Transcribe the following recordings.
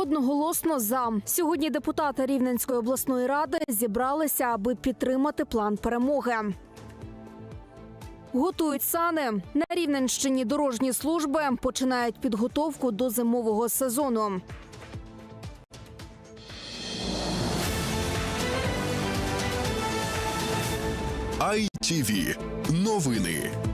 Одноголосно за сьогодні депутати Рівненської обласної ради зібралися, аби підтримати план перемоги. Готують сани на Рівненщині. Дорожні служби починають підготовку до зимового сезону. ITV. Новини.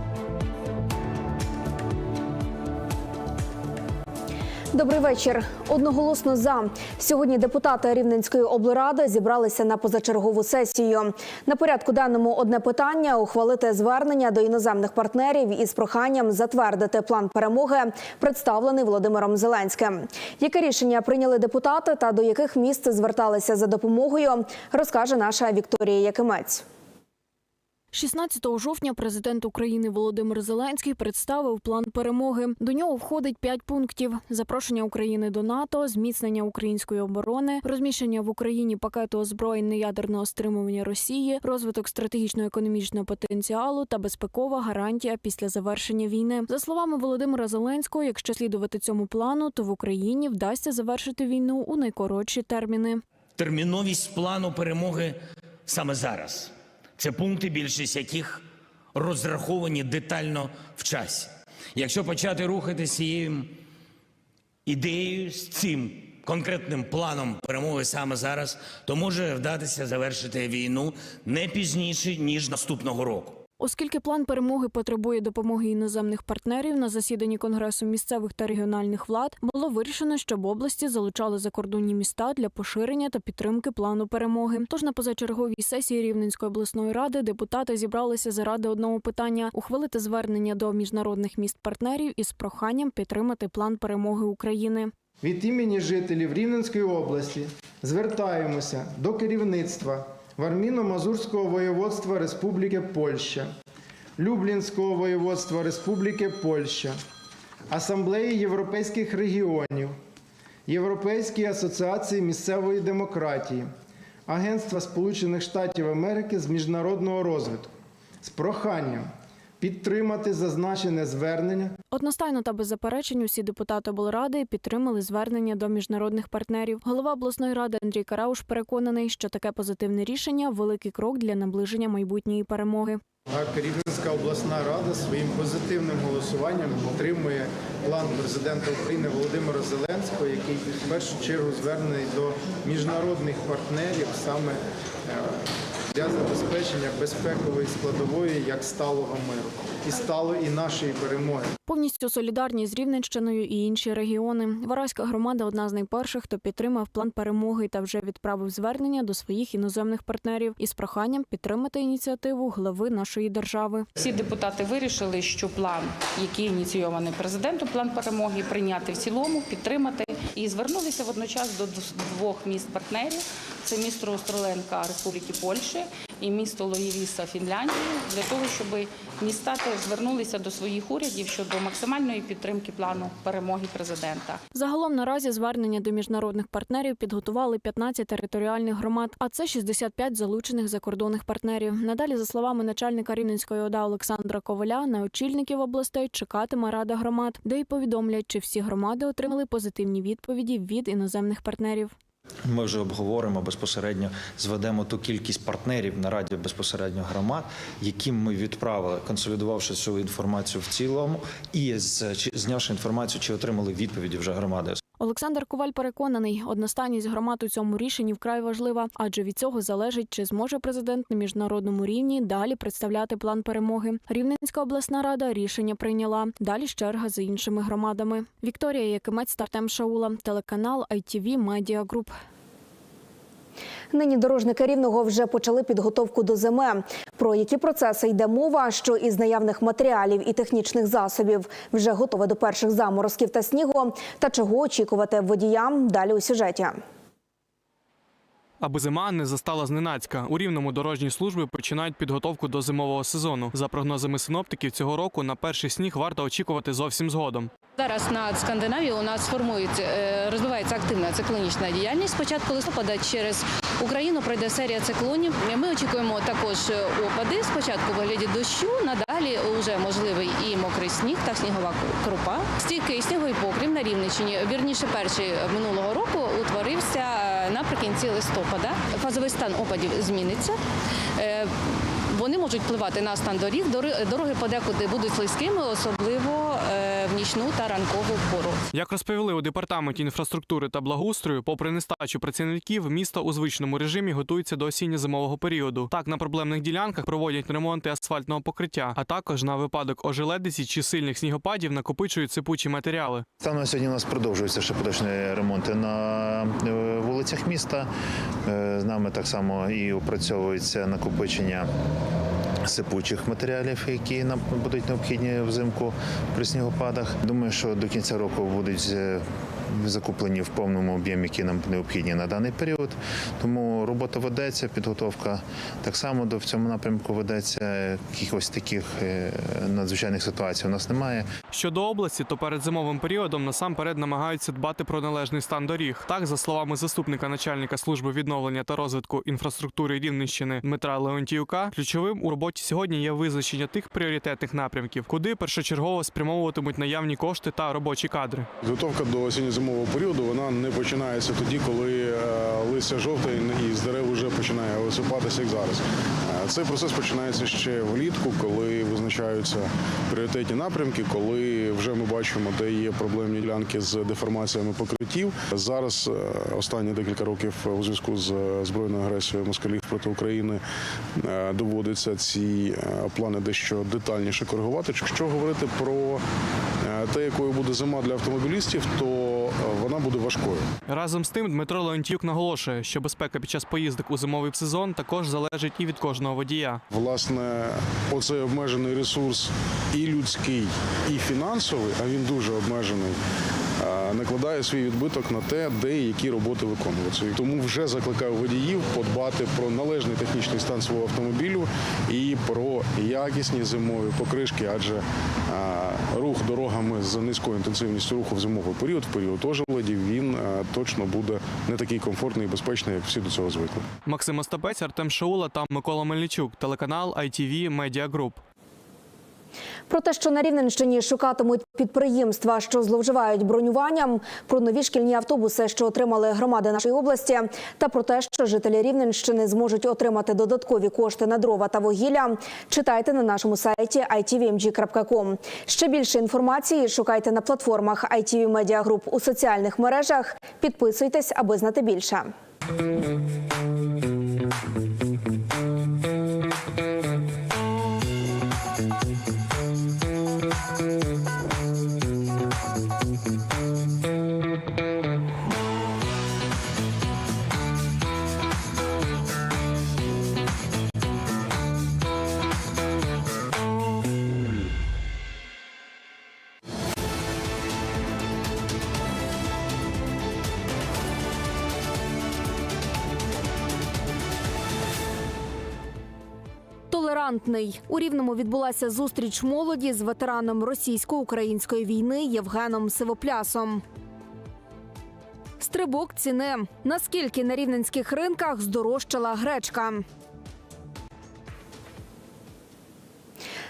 Добрий вечір. Одноголосно за сьогодні депутати Рівненської облради зібралися на позачергову сесію. На порядку денному одне питання ухвалити звернення до іноземних партнерів із проханням затвердити план перемоги, представлений Володимиром Зеленським. Яке рішення прийняли депутати та до яких місць зверталися за допомогою, розкаже наша Вікторія Якимець. 16 жовтня президент України Володимир Зеленський представив план перемоги. До нього входить п'ять пунктів: запрошення України до НАТО, зміцнення української оборони, розміщення в Україні пакету озброєнь неядерного стримування Росії, розвиток стратегічно-економічного потенціалу та безпекова гарантія після завершення війни. За словами Володимира Зеленського, якщо слідувати цьому плану, то в Україні вдасться завершити війну у найкоротші терміни. терміновість плану перемоги саме зараз. Це пункти, більшість яких розраховані детально в часі. Якщо почати рухатися цією ідеєю, з цим конкретним планом перемоги саме зараз, то може вдатися завершити війну не пізніше ніж наступного року. Оскільки план перемоги потребує допомоги іноземних партнерів на засіданні конгресу місцевих та регіональних влад, було вирішено, щоб області залучали закордонні міста для поширення та підтримки плану перемоги. Тож на позачерговій сесії Рівненської обласної ради депутати зібралися заради одного питання ухвалити звернення до міжнародних міст партнерів із проханням підтримати план перемоги України. Від імені жителів Рівненської області звертаємося до керівництва Варміно-Мазурського воєводства Республіки Польща, Люблінського воєводства Республіки Польща, Асамблеї Європейських регіонів, Європейської асоціації місцевої демократії, Агентства Сполучених Штатів Америки з міжнародного розвитку. З проханням підтримати зазначене звернення Одностайно та без заперечень усі депутати облради підтримали звернення до міжнародних партнерів. Голова обласної ради Андрій Карауш переконаний, що таке позитивне рішення великий крок для наближення майбутньої перемоги. А Рівненська обласна рада своїм позитивним голосуванням підтримує план президента України Володимира Зеленського, який в першу чергу звернений до міжнародних партнерів саме е, для забезпечення безпекової складової як сталого миру і сталої нашої перемоги. Повністю солідарні з Рівненщиною і інші регіони. Вараська громада одна з найперших, хто підтримав план перемоги та вже відправив звернення до своїх іноземних партнерів із проханням підтримати ініціативу глави нашої держави. Всі депутати вирішили, що план, який ініційований президентом, план перемоги, прийняти в цілому, підтримати і звернулися водночас до двох міст партнерів: це місто Остроленка Республіки Польщі і місто Лоєвіса Фінляндії, для того, щоб міста теж звернулися до своїх урядів щодо максимальної підтримки плану перемоги президента. Загалом наразі звернення до міжнародних партнерів підготували 15 територіальних громад, а це 65 залучених закордонних партнерів. Надалі, за словами начальника Рівненської ОДА Олександра Коваля, на очільників областей чекатиме рада громад, де й повідомлять, чи всі громади отримали позитивні відповіді від іноземних партнерів. Ми вже обговоримо безпосередньо, зведемо ту кількість партнерів на раді безпосередньо громад, яким ми відправили, консолідувавши цю інформацію в цілому, і знявши інформацію, чи отримали відповіді вже громади. Олександр Коваль переконаний, одностайність громад у цьому рішенні вкрай важлива, адже від цього залежить, чи зможе президент на міжнародному рівні далі представляти план перемоги. Рівненська обласна рада рішення прийняла. Далі черга за іншими громадами. Вікторія Якимець та Артем Шаула, телеканал ITV Media Group. Нині дорожники рівного вже почали підготовку до зими. Про які процеси йде мова, що із наявних матеріалів і технічних засобів вже готове до перших заморозків та снігу, та чого очікувати водіям далі у сюжеті. Аби зима не застала зненацька. У рівному дорожні служби починають підготовку до зимового сезону. За прогнозами синоптиків, цього року на перший сніг варто очікувати зовсім згодом. Зараз над Скандинавією у нас формується, е, розвивається активна циклонічна діяльність. Спочатку листопада через Україну пройде серія циклонів. Ми очікуємо також е, опади. Спочатку вигляді дощу, надалі вже можливий і мокрий сніг та снігова крупа. Стійкий сніговий покрів на Рівненщині, вірніше перший минулого року, утворився наприкінці листопада. Фазовий стан опадів зміниться. Е, Вони можуть впливати на стан доріг. Дороги подекуди будуть слизькими, особливо е, в нічну та ранкову пору. Як розповіли у департаменті інфраструктури та благоустрою, попри нестачу працівників, місто у звичному режимі готується до осінньо-зимового періоду. Так на проблемних ділянках проводять ремонти асфальтного покриття, а також на випадок ожеледиці чи сильних снігопадів накопичують сипучі матеріали. Станом на сьогодні у нас продовжуються ще поточні ремонти на е, вулицях міста. Е, З нами так само і опрацьовується накопичення сипучих матеріалів, які нам будуть необхідні взимку при снігопадах. Думаю, що до кінця року будуть е, закуплені в повному об'ємі, які нам необхідні на даний період. Тому робота ведеться, підготовка так само до в цьому напрямку ведеться. Якихось таких е, надзвичайних ситуацій у нас немає. Щодо області, то перед зимовим періодом насамперед намагаються дбати про належний стан доріг. Так, за словами заступника начальника служби відновлення та розвитку інфраструктури Рівненщини Дмитра Леонтіюка, ключовим у роботі сьогодні є визначення тих пріоритетних напрямків, куди першочергово спрямовуватимуть наявні кошти та робочі кадри. Підготовка до осінньо-зимового періоду вона не починається тоді, коли е, листя жовте і з дерев вже починає висипатися, як зараз. Е, Цей процес починається ще влітку, коли визначаються пріоритетні напрямки, коли вже ми бачимо, де є проблемні ділянки з деформаціями покриттів. Зараз е, останні декілька років у зв'язку з збройною агресією москалів проти України доводиться ці плани дещо детальніше коригувати. Якщо говорити про те, якою буде зима для автомобілістів, то вона буде важкою. Разом з тим, Дмитро Леонтьюк наголошує, що безпека під час поїздок у зимовий сезон також залежить і від кожного водія. Власне, оцей обмежений ресурс і людський, і фінансовий, а він дуже обмежений. Накладає свій відбиток на те, де і які роботи виконуватися. І Тому вже закликаю водіїв подбати про належний технічний стан свого автомобілю і про якісні зимові покришки, адже рух дорогами з низькою інтенсивністю руху в зимовий період, в період ожеледів, він точно буде не такий комфортний і безпечний, як всі до цього звикли. Максим Остапець, Артем Шаула та Микола Мельничук, телеканал ITV Media Group. Про те, що на Рівненщині шукатимуть підприємства, що зловживають бронюванням, про нові шкільні автобуси, що отримали громади нашої області, та про те, що жителі Рівненщини зможуть отримати додаткові кошти на дрова та вугілля, читайте на нашому сайті itvmg.com. Ще більше інформації шукайте на платформах ITV Media Group у соціальних мережах. Підписуйтесь, аби знати більше. Толерантний у рівному відбулася зустріч молоді з ветераном російсько-української війни Євгеном Сивоплясом. Стрибок ціни. Наскільки на рівненських ринках здорожчала гречка?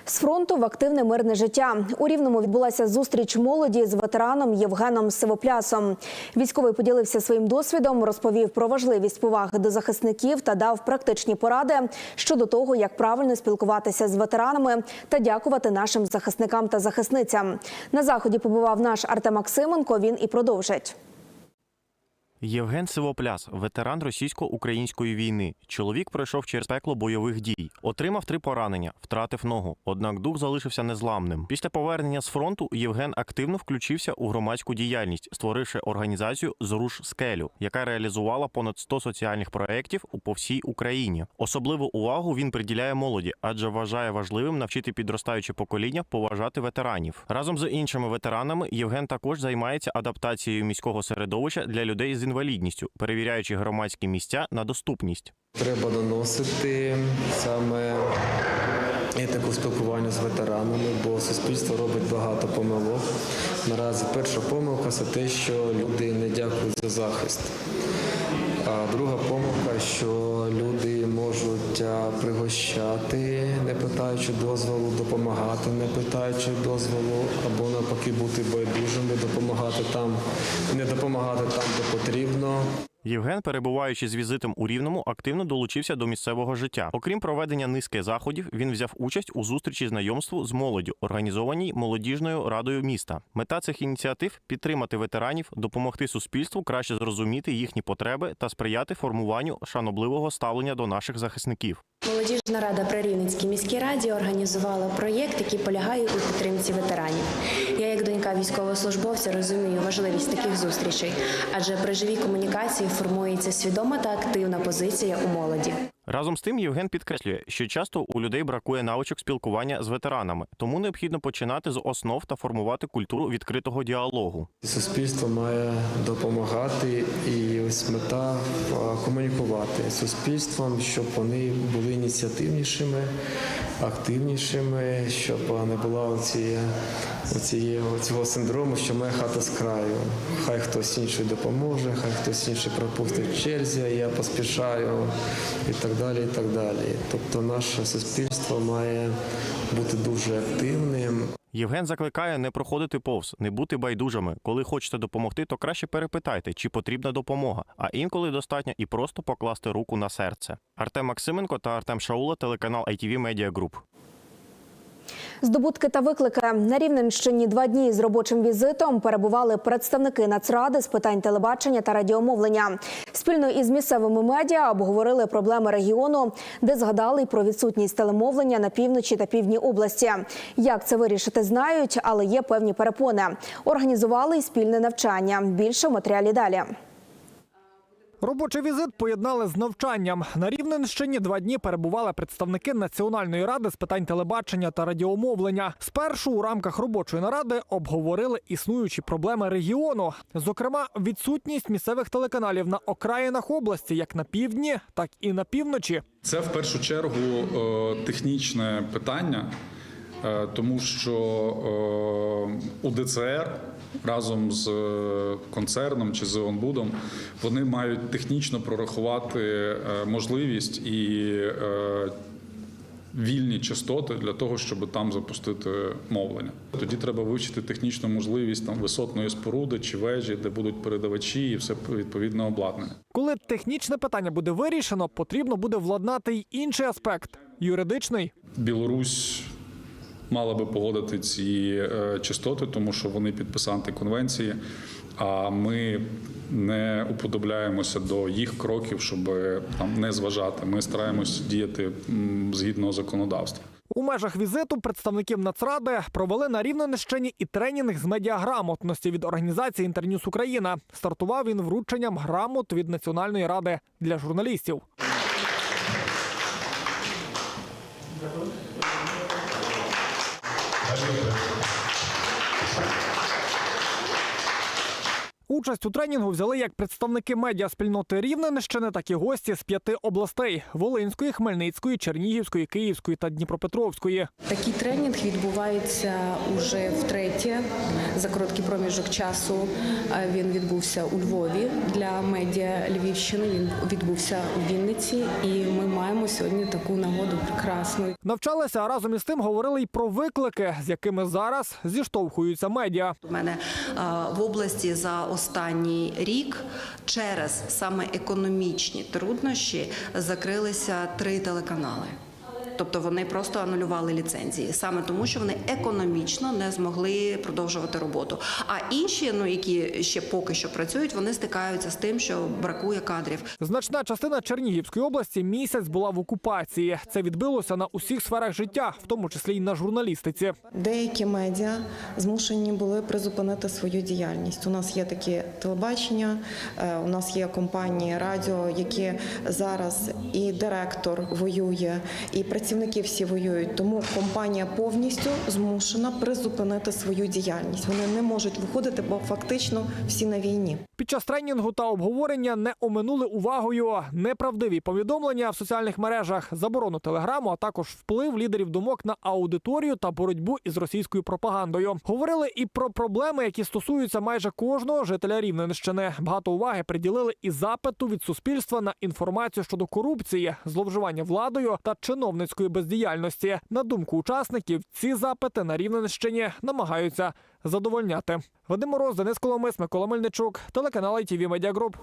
З фронту в активне мирне життя у рівному відбулася зустріч молоді з ветераном Євгеном Сивоплясом. Військовий поділився своїм досвідом, розповів про важливість поваги до захисників та дав практичні поради щодо того, як правильно спілкуватися з ветеранами та дякувати нашим захисникам та захисницям. На заході побував наш Артем Максименко. Він і продовжить. Євген Сивопляс, ветеран російсько-української війни. Чоловік пройшов через пекло бойових дій, отримав три поранення, втратив ногу. Однак дух залишився незламним. Після повернення з фронту Євген активно включився у громадську діяльність, створивши організацію Зруш скелю, яка реалізувала понад 100 соціальних проєктів у по всій Україні. Особливу увагу він приділяє молоді, адже вважає важливим навчити підростаюче покоління поважати ветеранів. Разом з іншими ветеранами Євген також займається адаптацією міського середовища для людей з інвалідністю інвалідністю, перевіряючи громадські місця на доступність. Треба доносити саме етику спілкування з ветеранами, бо суспільство робить багато помилок. Наразі перша помилка це те, що люди не дякують за захист. А друга помилка, що люди можуть пригощати, не питаючи дозволу, допомагати, не питаючи дозволу, або навпаки бути байдужими, допомагати там, не допомагати там, де потрібно. Євген, перебуваючи з візитом у Рівному, активно долучився до місцевого життя. Окрім проведення низки заходів, він взяв участь у зустрічі знайомству з молоддю, організованій молодіжною радою міста. Мета цих ініціатив підтримати ветеранів, допомогти суспільству краще зрозуміти їхні потреби та сприяти формуванню шанобливого ставлення до наших захисників. Молодіжна рада при Рівненській міській раді організувала проєкт, який полягає у підтримці ветеранів. Я, як донька військовослужбовця, розумію важливість таких зустрічей, адже при живій комунікації формується свідома та активна позиція у молоді. Разом з тим Євген підкреслює, що часто у людей бракує навичок спілкування з ветеранами, тому необхідно починати з основ та формувати культуру відкритого діалогу. Суспільство має допомагати і ось мета комунікувати з суспільством, щоб вони були ініціативнішими, активнішими, щоб не було оці, оцієї, цього синдрому, що моя хата з краю. Хай хтось інший допоможе, хай хтось інший пропустить черзі, я поспішаю і так далі. І так далі. Тобто наше суспільство має бути дуже активним. Євген закликає не проходити повз, не бути байдужими. Коли хочете допомогти, то краще перепитайте, чи потрібна допомога. А інколи достатньо і просто покласти руку на серце. Артем Максименко та Артем Шаула, телеканал ITV Media Group. Здобутки та виклики на Рівненщині два дні з робочим візитом перебували представники Нацради з питань телебачення та радіомовлення. Спільно із місцевими медіа обговорили проблеми регіону, де згадали й про відсутність телемовлення на півночі та півдні області. Як це вирішити, знають, але є певні перепони. Організували й спільне навчання. Більше матеріалі далі. Робочий візит поєднали з навчанням. На Рівненщині два дні перебували представники Національної ради з питань телебачення та радіомовлення. Спершу у рамках робочої наради обговорили існуючі проблеми регіону, зокрема, відсутність місцевих телеканалів на окраїнах області, як на півдні, так і на півночі. Це в першу чергу е, технічне питання, тому що е, УДЦР разом з е, концерном чи з ОНБУДом вони мають технічно прорахувати е, можливість і е, вільні частоти для того, щоб там запустити мовлення. Тоді треба вивчити технічну можливість там висотної споруди чи вежі, де будуть передавачі, і все відповідно обладнане. Коли технічне питання буде вирішено, потрібно буде владнати й інший аспект юридичний. Білорусь мала би погодити ці е, частоти, тому що вони підписанти конвенції. А ми не уподобляємося до їх кроків, щоб там не зважати. Ми стараємось діяти згідно законодавства. У межах візиту представників Нацради провели на Рівненщині і тренінг з медіаграмотності від організації Інтерньюз Україна. Стартував він врученням грамот від Національної ради для журналістів. Участь у тренінгу взяли як представники медіаспільноти Рівненщини, так і гості з п'яти областей: Волинської, Хмельницької, Чернігівської, Київської та Дніпропетровської. Такий тренінг відбувається уже втретє за короткий проміжок часу. Е, Він відбувся у Львові для медіа Львівщини. Він відбувся у Вінниці, і ми маємо сьогодні таку нагоду прекрасну. Навчалися, а разом із тим говорили й про виклики, з якими зараз зіштовхуються медіа. У мене е, в області за останній рік через саме економічні труднощі закрилися три телеканали. Тобто вони просто анулювали ліцензії саме тому, що вони економічно не змогли продовжувати роботу. А інші, ну які ще поки що працюють, вони стикаються з тим, що бракує кадрів. Значна частина Чернігівської області місяць була в окупації. Це відбилося на усіх сферах життя, в тому числі й на журналістиці. Деякі медіа змушені були призупинити свою діяльність. У нас є такі телебачення, е, у нас є компанії радіо, які зараз і директор воює, і працівники працівники всі воюють, тому компанія повністю змушена призупинити свою діяльність. Вони не можуть виходити, бо фактично всі на війні. Під час тренінгу та обговорення не оминули увагою неправдиві повідомлення в соціальних мережах, заборону телеграму, а також вплив лідерів думок на аудиторію та боротьбу із російською пропагандою. Говорили і про проблеми, які стосуються майже кожного жителя Рівненщини. Багато уваги приділили і запиту від суспільства на інформацію щодо корупції, зловживання владою та чиновницької бездіяльності. На думку учасників, ці запити на Рівненщині намагаються задовольняти. Вадим Мороз, Денис Коломис, Микола Мельничук, телеканал ITV Media Group.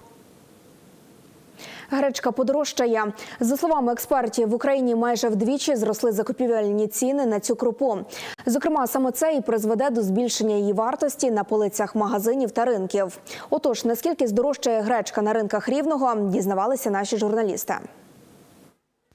Гречка подорожчає. За словами експертів, в Україні майже вдвічі зросли закупівельні ціни на цю крупу. Зокрема, саме це і призведе до збільшення її вартості на полицях магазинів та ринків. Отож, наскільки здорожчає гречка на ринках рівного, дізнавалися наші журналісти.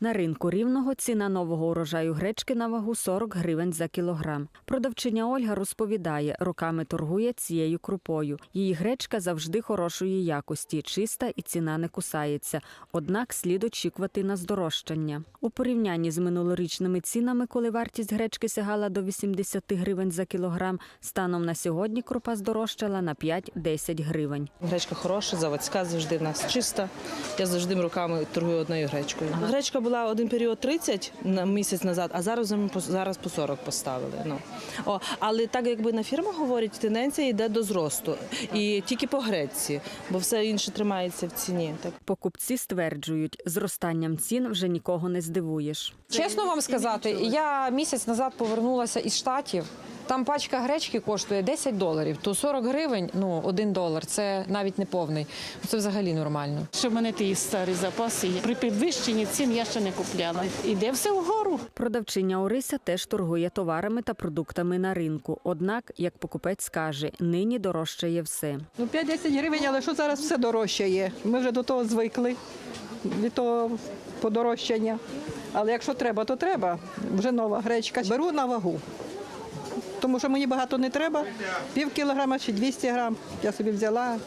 На ринку рівного ціна нового урожаю гречки на вагу 40 гривень за кілограм. Продавчиня Ольга розповідає, роками торгує цією крупою. Її гречка завжди хорошої якості, чиста і ціна не кусається. Однак слід очікувати на здорожчання. У порівнянні з минулорічними цінами, коли вартість гречки сягала до 80 гривень за кілограм, станом на сьогодні крупа здорожчала на 5-10 гривень. Гречка хороша, заводська завжди в нас чиста. Я завжди руками торгую одною гречкою. Гречка була один період 30 на місяць назад, а зараз ми по- зараз по 40 поставили. Ну о, але так якби на фірмах говорять, тенденція йде до зросту і тільки по гречці, бо все інше тримається в ціні. Так Покупці стверджують, зростанням цін вже нікого не здивуєш. Чесно вам сказати, я місяць назад повернулася із штатів. Там пачка гречки коштує 10 доларів, то 40 гривень, ну один долар. Це навіть не повний. Це взагалі нормально. Що в мене ті старі запаси є. При підвищенні цін я ще не купляла. Іде все вгору. Продавчиня Орися теж торгує товарами та продуктами на ринку. Однак, як покупець каже, нині дорожчає все. Ну, 5-10 гривень, але що зараз все дорожче є? Ми вже до того звикли, від того подорожчання. Але якщо треба, то треба. Вже нова гречка. Беру на вагу. Тому що мені багато не треба. Пів кілограма чи 200 грам. Я собі взяла.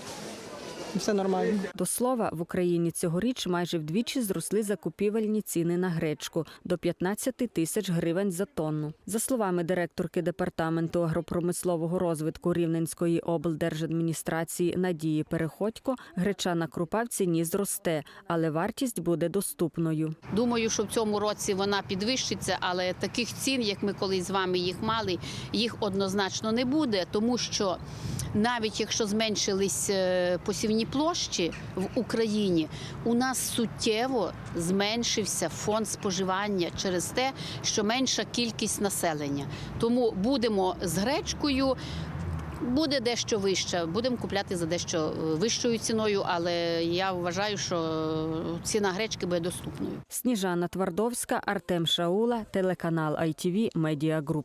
Все нормально. До слова, в Україні цьогоріч майже вдвічі зросли закупівельні ціни на гречку до 15 тисяч гривень за тонну. За словами директорки департаменту агропромислового розвитку Рівненської облдержадміністрації Надії Переходько, гречана крупа в ціні зросте, але вартість буде доступною. Думаю, що в цьому році вона підвищиться, але таких цін, як ми колись з вами їх мали, їх однозначно не буде, тому що навіть якщо зменшились е, посівні площі в Україні, у нас суттєво зменшився фонд споживання через те, що менша кількість населення. Тому будемо з гречкою. Буде дещо вища, будемо купляти за дещо е, вищою ціною, але я вважаю, що ціна гречки буде доступною. Сніжана Твардовська, Артем Шаула, телеканал ITV Media Group.